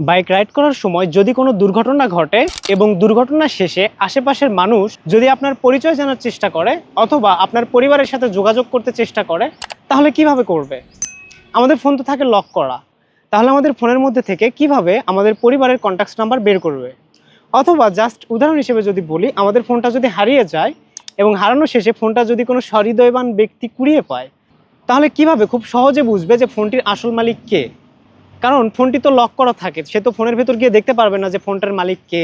Bike ride করার সময় যদি কোনো দুর্ঘটনা ঘটে এবং দুর্ঘটনা শেষে আশেপাশের মানুষ যদি আপনার পরিচয় জানার চেষ্টা করে অথবা আপনার পরিবারের সাথে যোগাযোগ করতে চেষ্টা করে, তাহলে কীভাবে করবে? আমাদের ফোন তো থাকে লক করা। তাহলে আমাদের ফোনের মধ্যে থেকে কীভাবে আমাদের পরিবারের কন্ট্যাক্ট নাম্বার বের করবে? অথবা জাস্ট উদাহরণ হিসেবে যদি বলি, আমাদের ফোনটা যদি হারিয়ে যায় এবং হারানো শেষে ফোনটা যদি কোনো সহৃদয়বান ব্যক্তি কুড়িয়ে পায়, তাহলে কীভাবে? খুব সহজে বুঝবে যে ফোনটির আসল মালিক কে। কারণ ফোনটি তো লক করা থাকে, সে তো ফোনের ভেতর গিয়ে দেখতে পারবে না যে ফোনটার মালিক কে,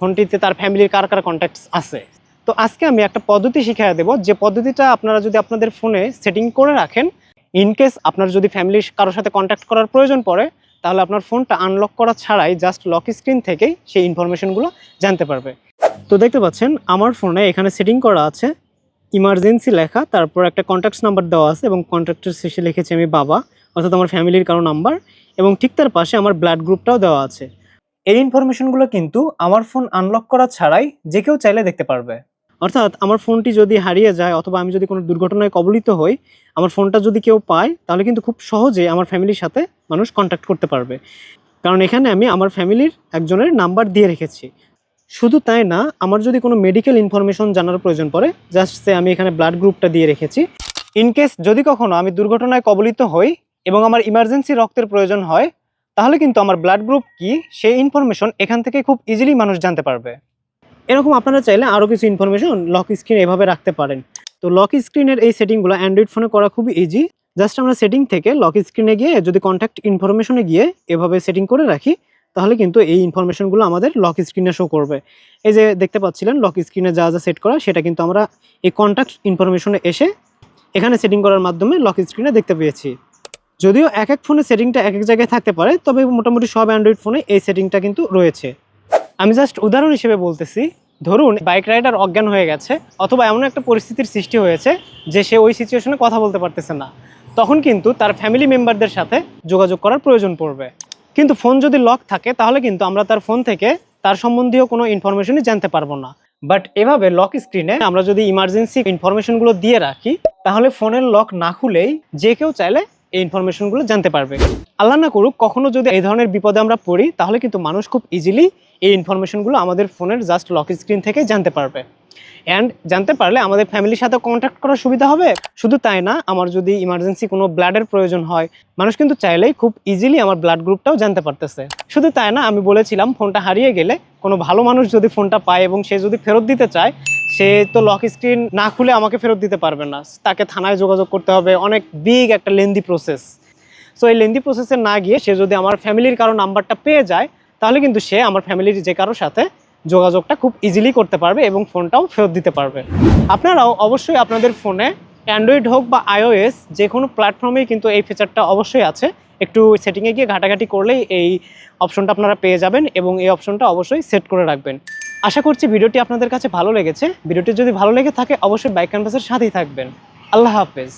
ফোনটিতে তার ফ্যামিলির কার কার কন্ট্যাক্টস আছে। তো আজকে আমি একটা পদ্ধতি শিখিয়ে দেবো, যে পদ্ধতিটা আপনারা যদি আপনাদের ফোনে সেটিং করে রাখেন ইনকেস আপনার যদি ফ্যামিলির কারোর সাথে কন্ট্যাক্ট করার প্রয়োজন পড়ে, তাহলে আপনার ফোনটা আনলক করা ছাড়াই জাস্ট লক স্ক্রিন থেকেই সেই ইনফরমেশনগুলো জানতে পারবে। তো দেখতে পাচ্ছেন, আমার ফোনে এখানে সেটিং করা আছে ইমার্জেন্সি লেখা, তারপর একটা কন্ট্যাক্টস নাম্বার দেওয়া আছে এবং কন্ট্যাক্টের শেষে লিখেছি আমি বাবা, অর্থাৎ আমার ফ্যামিলির কারও নাম্বার এবং ঠিক তার পাশে আমার ব্লাড গ্রুপটাও দেওয়া আছে। এই ইনফরমেশনগুলো কিন্তু আমার ফোন আনলক করা ছাড়াই যে কেউ চাইলে দেখতে পারবে। অর্থাৎ আমার ফোনটি যদি হারিয়ে যায় অথবা আমি যদি কোনো দুর্ঘটনায় কবলিত হই, আমার ফোনটা যদি কেউ পায়, তাহলে কিন্তু খুব সহজে আমার ফ্যামিলির সাথে মানুষ কন্ট্যাক্ট করতে পারবে। কারণ এখানে আমি আমার ফ্যামিলির একজনের নাম্বার দিয়ে রেখেছি। শুধু তাই না, আমার যদি কোনো মেডিকেল ইনফরমেশন জানার প্রয়োজন পড়ে জাস্ট সে আমি এখানে ব্লাড গ্রুপটা দিয়ে রেখেছি। ইনকেস যদি কখনো আমি দুর্ঘটনায় কবলিত হই এবং আমার ইমার্জেন্সি রক্তের প্রয়োজন হয়, তাহলে কিন্তু আমার ব্লাড গ্রুপ কি, সেই ইনফরমেশন এখান থেকে খুব ইজিলি মানুষ জানতে পারবে। এরকম আপনারা চাইলে আরও কিছু ইনফরমেশন লক স্ক্রিন এভাবে রাখতে পারেন। তো লক স্ক্রিনের এই সেটিংগুলো অ্যান্ড্রয়েড ফোনে করা খুবই ইজি জাস্ট আমরা সেটিং থেকে লক স্ক্রিনে গিয়ে যদি কন্ট্যাক্ট ইনফরমেশনে গিয়ে এভাবে সেটিং করে রাখি তাহলে কিন্তু এই ইনফরমেশনগুলো আমাদের লক স্ক্রিনে শো করবে। এই যে দেখতে পাচ্ছিলেন লক স্ক্রিনে যা যা সেট করা, সেটা কিন্তু আমরা এই কন্ট্যাক্ট ইনফরমেশনে এসে এখানে সেটিং করার মাধ্যমে লক স্ক্রিনে দেখতে পেয়েছি। যদিও এক এক ফোনে সেটিংটা এক এক জায়গায় থাকতে পারে, তবে মোটামুটি সব অ্যান্ড্রয়েড ফোনে এই সেটিংটা কিন্তু রয়েছে। আমি জাস্ট উদাহরণ হিসেবে বলতেছি, ধরুন বাইক রাইডার অজ্ঞান হয়ে গেছে, অথবা এমন একটা পরিস্থিতির সৃষ্টি হয়েছে যে সে ওই সিচুয়েশনে কথা বলতে পারতেছে না, তখন কিন্তু তার ফ্যামিলি মেম্বারদের সাথে যোগাযোগ করার প্রয়োজন পড়বে। কিন্তু ফোন যদি লক থাকে, তাহলে কিন্তু আমরা তার ফোন থেকে তার সম্বন্ধীয় কোনো ইনফরমেশনই জানতে পারব না। বাট এভাবে লক স্ক্রিনে আমরা যদি ইমার্জেন্সি ইনফরমেশনগুলো দিয়ে রাখি, তাহলে ফোনের লক না খুলেই যে কেউ চাইলে এই ইনফরমেশনগুলো জানতে পারবে। আল্লাহ না করুক, কখনো যদি এই ধরনের বিপদে আমরা পড়ি, তাহলে কিন্তু মানুষ খুব ইজিলি এই ইনফরমেশনগুলো আমাদের ফোনের জাস্ট লক স্ক্রিন থেকে জানতে পারবে। অ্যান্ড জানতে পারলে আমাদের ফ্যামিলির সাথে কন্ট্যাক্ট করার সুবিধা হবে। শুধু তাই না, আমার যদি ইমার্জেন্সি কোনো ব্লাডের প্রয়োজন হয়, মানুষ কিন্তু চাইলেই খুব ইজিলি আমার ব্লাড গ্রুপটাও জানতে পারতেছে। শুধু তাই না, আমি বলেছিলাম ফোনটা হারিয়ে গেলে কোনো ভালো মানুষ যদি ফোনটা পায় এবং সে যদি ফেরত দিতে চায়, সে তো লক স্ক্রিন না খুলে আমাকে ফেরত দিতে পারবে না। তাকে থানায় যোগাযোগ করতে হবে, অনেক বিগ একটা লেন্দি প্রসেস সো এই লেন্দি প্রসেসে না গিয়ে সে যদি আমার ফ্যামিলির কারও নাম্বারটা পেয়ে যায়, তাহলে কিন্তু সে আমার ফ্যামিলির যে কারোর সাথে যোগাযোগটা খুব ইজিলি করতে পারবে এবং ফোনটাও ফেরত দিতে পারবে। আপনারাও অবশ্যই আপনাদের ফোনে অ্যান্ড্রয়েড হোক বা আইওএস যে কোনো প্ল্যাটফর্মেই কিন্তু এই ফিচারটা অবশ্যই আছে। একটু সেটিংয়ে গিয়ে ঘাটাঘাটি করলেই এই অপশনটা আপনারা পেয়ে যাবেন এবং এই অপশনটা অবশ্যই সেট করে রাখবেন। আশা করছি ভিডিওটি আপনাদের কাছে ভালো লেগেছে। ভিডিওটি যদি ভালো লেগে থাকে, অবশ্যই বাইক ক্যানভাসের সাথেই থাকবেন। আল্লাহ হাফেজ।